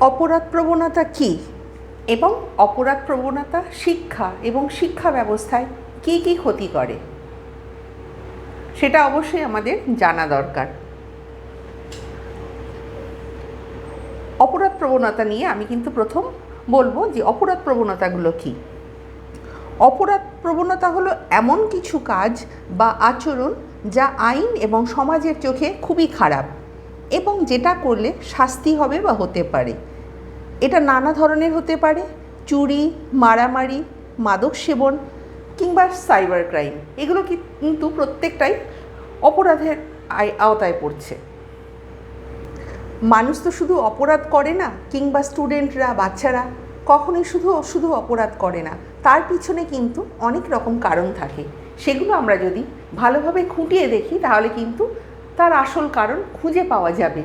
অপরাধ প্রবণতা কী? এবং অপরাধ প্রবণতা শিক্ষা এবং শিক্ষা ব্যবস্থায় কী কী ক্ষতি করে? সেটা অবশ্যই আমাদের জানা দরকার। অপরাধ প্রবণতা নিয়ে আমি কিন্তু প্রথম বলব যে অপরাধ প্রবণতাগুলো কী? অপরাধ প্রবণতা হলো এমন কিছু কাজ বা আচরণ যা আইন এবং সমাজের চোখে খুবই খারাপ। এবং যেটা করলে শাস্তি হবে বা হতে পারে। এটা নানা ধরনের হতে পারে। চুরি, মারামারি, মাদক সেবন কিংবা সাইবার ক্রাইম এগুলো কিন্তু প্রত্যেকটাই অপরাধের আওতায় পড়ছে। মানুষ তো শুধু অপরাধ করে না, কিংবা স্টুডেন্টরা বাচ্চারা কখনোই শুধু শুধু অপরাধ করে না। তার পিছনে কিন্তু অনেক রকম কারণ থাকে। সেগুলো আমরা যদি ভালোভাবে খুঁটিয়ে দেখি, তাহলে কিন্তু তার আসল কারণ খুঁজে পাওয়া যাবে।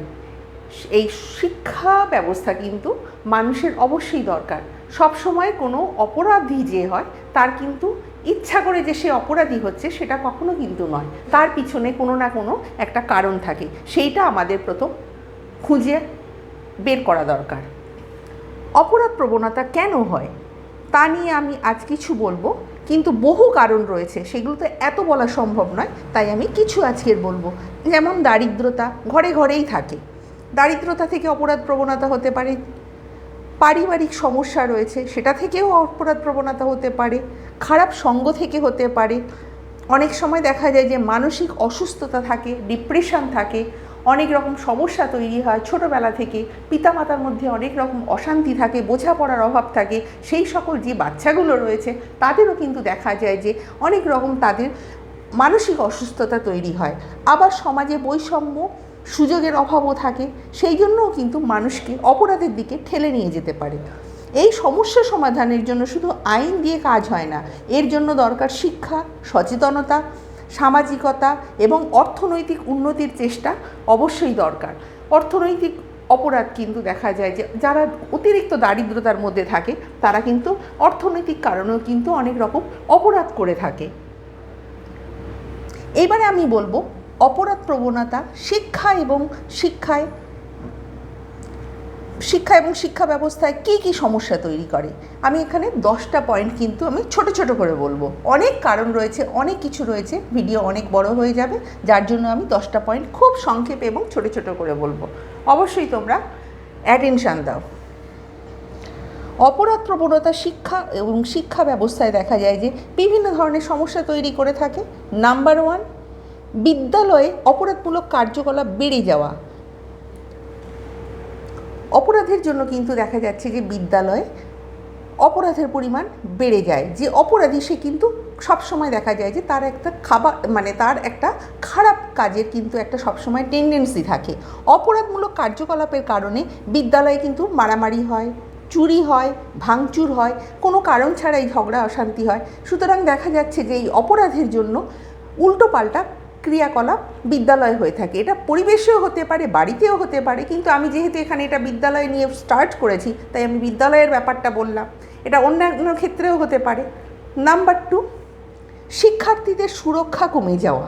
এই শিক্ষা ব্যবস্থা কিন্তু মানুষের অবশ্যই দরকার। সব সময় কোনো অপরাধী যে হয়, তার কিন্তু ইচ্ছা করে যে সে অপরাধী হচ্ছে, সেটা কখনো কিন্তু নয়। তার পিছনে কোনো না কোনো একটা কারণ থাকে। সেইটা আমাদের প্রথম খুঁজে বের করা দরকার। অপরাধ প্রবণতা কেন হয়? তা নিয়ে আমি আজ কিছু বলব। কিন্তু বহু কারণ রয়েছে। সেগুলো তো এত বলা সম্ভব নয়, তাই আমি কিছু আজকের বলব। যেমন দারিদ্রতা ঘরে ঘরেই থাকে। দারিদ্রতা থেকে অপরাধ প্রবণতা হতে পারে। পারিবারিক সমস্যা রয়েছে, সেটা থেকেও অপরাধ প্রবণতা হতে পারে। খারাপ সঙ্গ থেকে হতে পারে। অনেক সময় দেখা যায় যে মানসিক অসুস্থতা থাকে ডিপ্রেশন থাকে অনেক রকম সমস্যা তৈরি হয়। ছোটোবেলা থেকে পিতামাতার মধ্যে অনেক রকম অশান্তি থাকে, বোঝাপড়ার অভাব থাকে। সেই সকল যে বাচ্চাগুলো রয়েছে, তাদেরও কিন্তু দেখা যায় যে অনেক রকম তাদের মানসিক অসুস্থতা তৈরি হয়। আবার সমাজে বৈষম্য সুযোগের অভাবও থাকে। সেই জন্যও কিন্তু মানুষকে অপরাধের দিকে ঠেলে নিয়ে যেতে পারে। এই সমস্যা সমাধানের জন্য শুধু আইন দিয়ে কাজ হয় না, এর জন্য দরকার শিক্ষা, সচেতনতা সামাজিকতা এবং অর্থনৈতিক উন্নতির চেষ্টা অবশ্যই দরকার। অর্থনৈতিক অপরাধ কিন্তু দেখা যায় যে, যারা অতিরিক্ত দারিদ্রতার মধ্যে থাকে, তারা কিন্তু অর্থনৈতিক কারণেও কিন্তু অনেক রকম অপরাধ করে থাকে। এবারে আমি বলব, অপরাধ প্রবণতা শিক্ষা এবং শিক্ষায় শিক্ষা এবং শিক্ষা ব্যবস্থায় কী কী সমস্যা তৈরি করে? আমি এখানে দশটা পয়েন্ট কিন্তু আমি ছোট ছোট করে বলব। অনেক কারণ রয়েছে, অনেক কিছু রয়েছে ভিডিও অনেক বড় হয়ে যাবে, যার জন্য আমি দশটা পয়েন্ট খুব সংক্ষেপে এবং ছোট ছোট করে বলব। অবশ্যই তোমরা অ্যাটেনশান দাও। অপরাধ প্রবণতা শিক্ষা এবং শিক্ষা ব্যবস্থায় দেখা যায় যে বিভিন্ন ধরনের সমস্যা তৈরি করে থাকে। নাম্বার ওয়ান বিদ্যালয়ে অপরাধমূলক কার্যকলাপ বেড়ে যাওয়া। অপরাধের জন্য কিন্তু দেখা যাচ্ছে যে বিদ্যালয়ে অপরাধের পরিমাণ বেড়ে যায়। যে অপরাধী সে কিন্তু সবসময় দেখা যায় যে তার একটা খাবার মানে তার একটা খারাপ কাজের কিন্তু একটা সবসময় টেন্ডেন্সি থাকে। অপরাধমূলক কার্যকলাপের কারণে বিদ্যালয়ে কিন্তু মারামারি হয়, চুরি হয়, ভাঙচুর হয়, কোনো কারণ ছাড়াই ঝগড়া, অশান্তি হয়। সুতরাং দেখা যাচ্ছে যে এই অপরাধের জন্য উল্টোপাল্টা ক্রিয়াকলাপ বিদ্যালয় হয়ে থাকে। এটা পরিবেশেও হতে পারে, বাড়িতেও হতে পারে, কিন্তু আমি যেহেতু এখানে এটা বিদ্যালয় নিয়ে স্টার্ট করেছি, তাই আমি বিদ্যালয়ের ব্যাপারটা বললাম। এটা অন্যান্য ক্ষেত্রেও হতে পারে। নাম্বার টু শিক্ষার্থীদের সুরক্ষা কমে যাওয়া।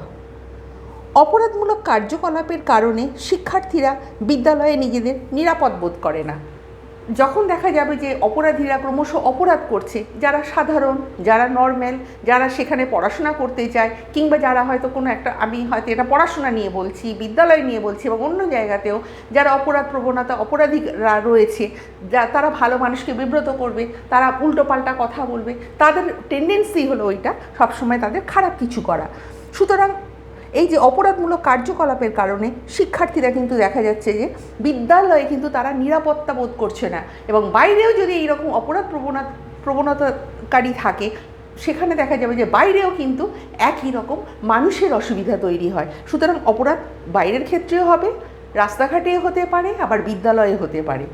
অপরাধমূলক কার্যকলাপের কারণে শিক্ষার্থীরা বিদ্যালয়ে নিজেদের নিরাপদ বোধ করে না। যখন দেখা যাবে যে অপরাধীরা ক্রমশ অপরাধ করছে, যারা সাধারণ, যারা নর্ম্যাল যারা সেখানে পড়াশোনা করতে চায়, কিংবা যারা হয়তো কোনো একটা, আমি হয়তো এটা পড়াশোনা নিয়ে বলছি, বিদ্যালয় নিয়ে বলছি এবং অন্য জায়গাতেও, যারা অপরাধ প্রবণতা, অপরাধীরা রয়েছে, যা, তারা ভালো মানুষকে বিব্রত করবে, তারা উল্টোপাল্টা কথা বলবে, তাদের টেন্ডেন্সি হলো ওইটা সবসময় তাদের খারাপ কিছু করা। সুতরাং এই যে অপরাধমূলক কার্যকলাপের কারণে শিক্ষার্থীরা কিন্তু দেখা যাচ্ছে যে বিদ্যালয়ে কিন্তু তারা নিরাপত্তা বোধ করছে না এবং বাইরেও যদি এইরকম অপরাধ প্রবণতা প্রবণতাকারী থাকে, সেখানে দেখা যাবে যে বাইরেও কিন্তু একই রকম মানুষের অসুবিধা তৈরি হয়। সুতরাং অপরাধ বাইরের ক্ষেত্রেও হবে, রাস্তাঘাটেও হতে পারে, আবার বিদ্যালয়ে হতে পারে।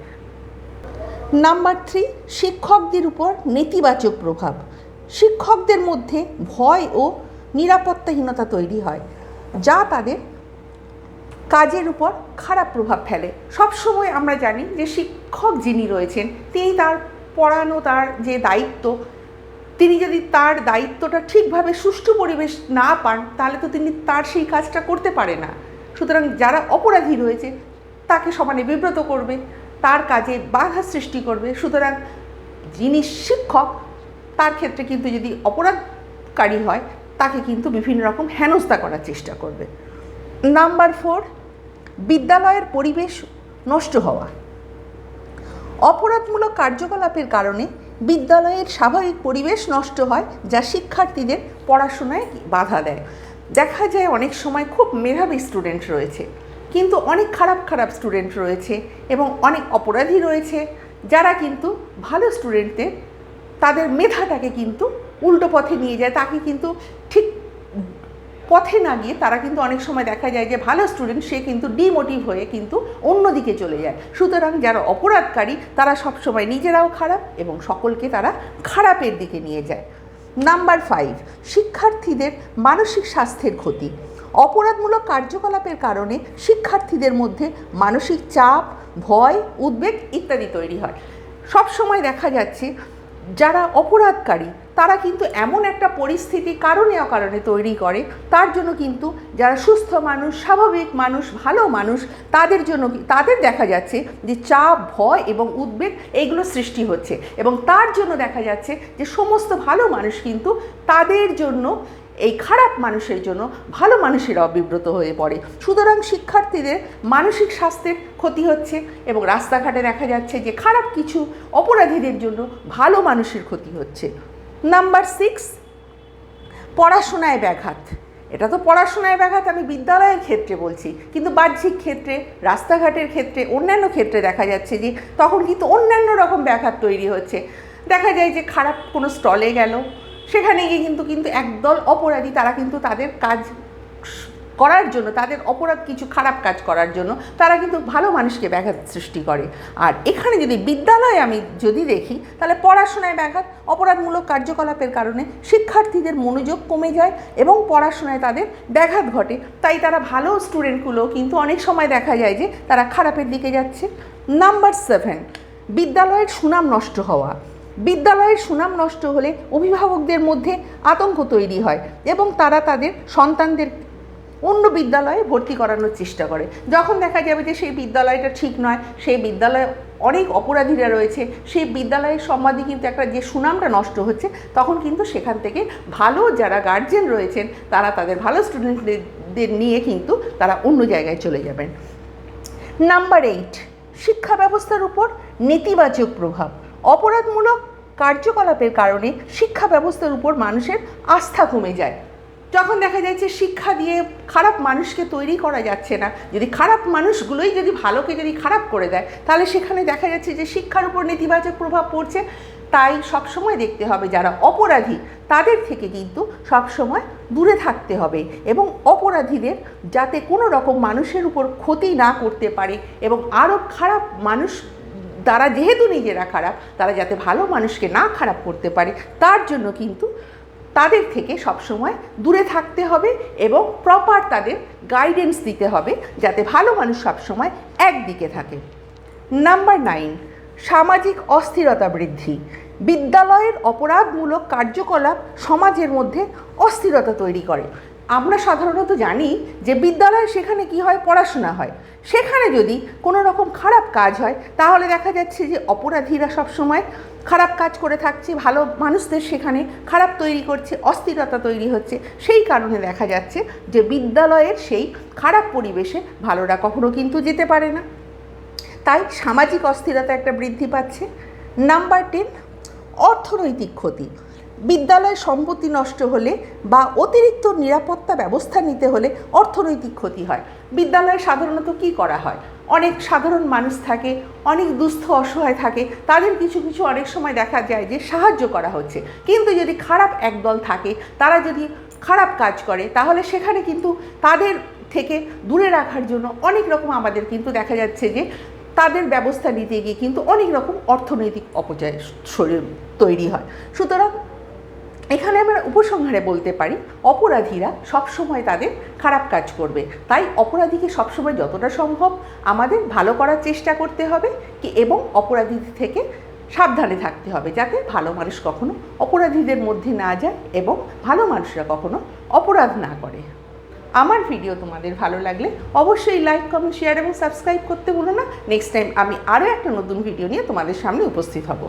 নাম্বার থ্রি, শিক্ষকদের উপর নেতিবাচক প্রভাব। শিক্ষকদের মধ্যে ভয় ও নিরাপত্তাহীনতা তৈরি হয়। যা তাদের কাজের উপর খারাপ প্রভাব ফেলে। সবসময় আমরা জানি যে শিক্ষক যিনি রয়েছেন, তিনি তার পড়ানো, তার যে দায়িত্ব, তিনি যদি তার দায়িত্বটা ঠিকভাবে সুষ্ঠু পরিবেশ না পান, তাহলে তো তিনি তার সেই কাজটা করতে পারে না। সুতরাং যারা অপরাধী রয়েছে, তাকে সমানে বিব্রত করবে, তার কাজে বাধা সৃষ্টি করবে। সুতরাং যিনি শিক্ষক, তার ক্ষেত্রে কিন্তু যদি অপরাধকারী হয় তাকে কিন্তু বিভিন্ন রকম হেনস্থা করার চেষ্টা করবে। নাম্বার ফোর, বিদ্যালয়ের পরিবেশ নষ্ট হওয়া। অপরাধমূলক কার্যকলাপের কারণে বিদ্যালয়ের স্বাভাবিক পরিবেশ নষ্ট হয়, যা শিক্ষার্থীদের পড়াশোনায় বাধা দেয়। দেখা যায় অনেক সময় খুব মেধাবী স্টুডেন্ট রয়েছে, কিন্তু অনেক খারাপ খারাপ স্টুডেন্ট রয়েছে এবং অনেক অপরাধী রয়েছে, যারা কিন্তু ভালো স্টুডেন্টদের, তাদের মেধাটাকে কিন্তু উল্টো পথে নিয়ে যায়, তাকে কিন্তু ঠিক পথে না গিয়ে তারা কিন্তু অনেক সময় দেখা যায় যে ভালো স্টুডেন্ট সে কিন্তু ডিমোটিভ হয়ে কিন্তু অন্যদিকে চলে যায়। সুতরাং যারা অপরাধকারী, তারা সবসময় নিজেরাও খারাপ এবং সকলকে তারা খারাপের দিকে নিয়ে যায়। নাম্বার ফাইভ শিক্ষার্থীদের মানসিক স্বাস্থ্যের ক্ষতি। অপরাধমূলক কার্যকলাপের কারণে শিক্ষার্থীদের মধ্যে মানসিক চাপ, ভয়, উদ্বেগ ইত্যাদি তৈরি হয়। সব সময় দেখা যাচ্ছে যারা অপরাধকারী, তারা কিন্তু এমন একটা পরিস্থিতি কারণে অকারণে তৈরি করে, তার জন্য কিন্তু যারা সুস্থ মানুষ, স্বাভাবিক মানুষ, ভালো মানুষ, তাদের জন্য তাদের দেখা যাচ্ছে যে চাপ, ভয় এবং উদ্বেগ এইগুলো সৃষ্টি হচ্ছে। এবং তার জন্য দেখা যাচ্ছে যে সমস্ত ভালো মানুষ কিন্তু তাদের জন্য এই খারাপ মানুষের জন্য ভালো মানুষেরা অবিব্রত হয়ে পড়ে। সুতরাং শিক্ষার্থীদের মানসিক স্বাস্থ্যের ক্ষতি হচ্ছে এবং রাস্তাঘাটে দেখা যাচ্ছে যে খারাপ কিছু অপরাধীদের জন্য ভালো মানুষের ক্ষতি হচ্ছে। নাম্বার সিক্স, পড়াশোনায় ব্যাঘাত। এটা তো পড়াশোনায় ব্যাঘাত, আমি বিদ্যালয়ের ক্ষেত্রে বলছি। কিন্তু বাহ্যিক ক্ষেত্রে, রাস্তাঘাটের ক্ষেত্রে, অন্যান্য ক্ষেত্রে দেখা যাচ্ছে যে তখন কিন্তু অন্যান্য রকম ব্যাঘাত তৈরি হচ্ছে। দেখা যায় যে খারাপ কোনো স্টলে গেল সেখানে গিয়ে কিন্তু কিন্তু একদল অপরাধী তারা কিন্তু তাদের কাজ করার জন্য, তাদের অপরাধ কিছু খারাপ কাজ করার জন্য তারা কিন্তু ভালো মানুষকে ব্যাঘাত সৃষ্টি করে। আর এখানে যদি বিদ্যালয়ে আমি যদি দেখি, তাহলে পড়াশোনায় ব্যাঘাত, অপরাধমূলক কার্যকলাপের কারণে শিক্ষার্থীদের মনোযোগ কমে যায় এবং পড়াশোনায় তাদের ব্যাঘাত ঘটে। তাই তারা ভালো স্টুডেন্টগুলো কিন্তু অনেক সময় দেখা যায় যে তারা খারাপের দিকে যাচ্ছে। নাম্বার সেভেন, বিদ্যালয়ের সুনাম নষ্ট হওয়া। বিদ্যালয়ের সুনাম নষ্ট হলে অভিভাবকদের মধ্যে আতঙ্ক তৈরি হয় এবং তারা তাদের সন্তানদের অন্য বিদ্যালয়ে ভর্তি করানোর চেষ্টা করে। যখন দেখা যাবে যে সেই বিদ্যালয়টা ঠিক নয়, সেই বিদ্যালয়ে অনেক অপরাধীরা রয়েছে, সেই বিদ্যালয়ের সম্বন্ধে কিন্তু একটা যে সুনামটা নষ্ট হচ্ছে, তখন কিন্তু সেখান থেকে ভালো যারা গার্জেন রয়েছেন, তারা তাদের ভালো স্টুডেন্টদের নিয়ে কিন্তু তারা অন্য জায়গায় চলে যাবেন। নাম্বার এইট শিক্ষা ব্যবস্থার উপর নেতিবাচক প্রভাব। অপরাধমূলক কার্যকলাপের কারণে শিক্ষা ব্যবস্থার উপর মানুষের আস্থা কমে যায়। যখন দেখা যাচ্ছে শিক্ষা দিয়ে খারাপ মানুষকে তৈরি করা যাচ্ছে না। যদি খারাপ মানুষগুলোই যদি ভালোকে যদি খারাপ করে দেয়, তাহলে সেখানে দেখা যাচ্ছে যে শিক্ষার উপর নেতিবাচক প্রভাব পড়ছে। তাই সবসময় দেখতে হবে যারা অপরাধী, তাদের থেকে কিন্তু সবসময় দূরে থাকতে হবে এবং অপরাধীদের যাতে কোনো রকম মানুষের উপর ক্ষতি না করতে পারে এবং আরও খারাপ মানুষ তারা যেহেতু নিজেরা খারাপ, তারা যাতে ভালো মানুষকে না খারাপ করতে পারে, তার জন্য কিন্তু তাদের থেকে সবসময় দূরে থাকতে হবে এবং প্রপার তাদের গাইডেন্স দিতে হবে, যাতে ভালো মানুষ সবসময় একদিকে থাকে। নাম্বার নাইন সামাজিক অস্থিরতা বৃদ্ধি। বিদ্যালয়ের অপরাধমূলক কার্যকলাপ সমাজের মধ্যে অস্থিরতা তৈরি করে। আমরা সাধারণত জানি যে বিদ্যালয়ে সেখানে কি হয়? পড়াশোনা হয়। সেখানে যদি কোনো রকম খারাপ কাজ হয়, তাহলে দেখা যাচ্ছে যে অপরাধীরা সবসময় খারাপ কাজ করে থাকছে, ভালো মানুষদের সেখানে খারাপ তৈরি করছে, অস্থিরতা তৈরি হচ্ছে। সেই কারণে দেখা যাচ্ছে যে বিদ্যালয়ের সেই খারাপ পরিবেশে ভালোরা কখনো কিন্তু যেতে পারে না। তাই সামাজিক অস্থিরতা একটা বৃদ্ধি পাচ্ছে। নাম্বার টেন, অর্থনৈতিক ক্ষতি। বিদ্যালয়ের সম্পত্তি নষ্ট হলে বা অতিরিক্ত নিরাপত্তা ব্যবস্থা নিতে হলে অর্থনৈতিক ক্ষতি হয়। বিদ্যালয়ে সাধারণত কি করা হয়? অনেক সাধারণ মানুষ থাকে, অনেক দুস্থ, অসহায় থাকে, তাদের কিছু কিছু অনেক সময় দেখা যায় যে সাহায্য করা হচ্ছে। কিন্তু যদি খারাপ একদল থাকে, তারা যদি খারাপ কাজ করে, তাহলে সেখানে কিন্তু তাদের থেকে দূরে রাখার জন্য অনেক রকম আমাদের কিন্তু দেখা যাচ্ছে যে তাদের ব্যবস্থা নিতে গিয়ে কিন্তু অনেক রকম অর্থনৈতিক অপচয় শরীর তৈরি হয়। সুতরাং এখানে আমরা উপসংহারে বলতে পারি, অপরাধীরা সবসময় তাদের খারাপ কাজ করবে। তাই অপরাধীকে সবসময় যতটা সম্ভব আমাদের ভালো করার চেষ্টা করতে হবে কি এবং অপরাধী থেকে সাবধানে থাকতে হবে যাতে ভালো মানুষ কখনো অপরাধীদের মধ্যে না যায় এবং ভালো মানুষরা কখনো অপরাধ না করে। আমার ভিডিও তোমাদের ভালো লাগলে অবশ্যই লাইক, কমেন্ট, শেয়ার এবং সাবস্ক্রাইব করতে ভুলো না। নেক্সট টাইম আমি আরও একটা নতুন ভিডিও নিয়ে তোমাদের সামনে উপস্থিত হব।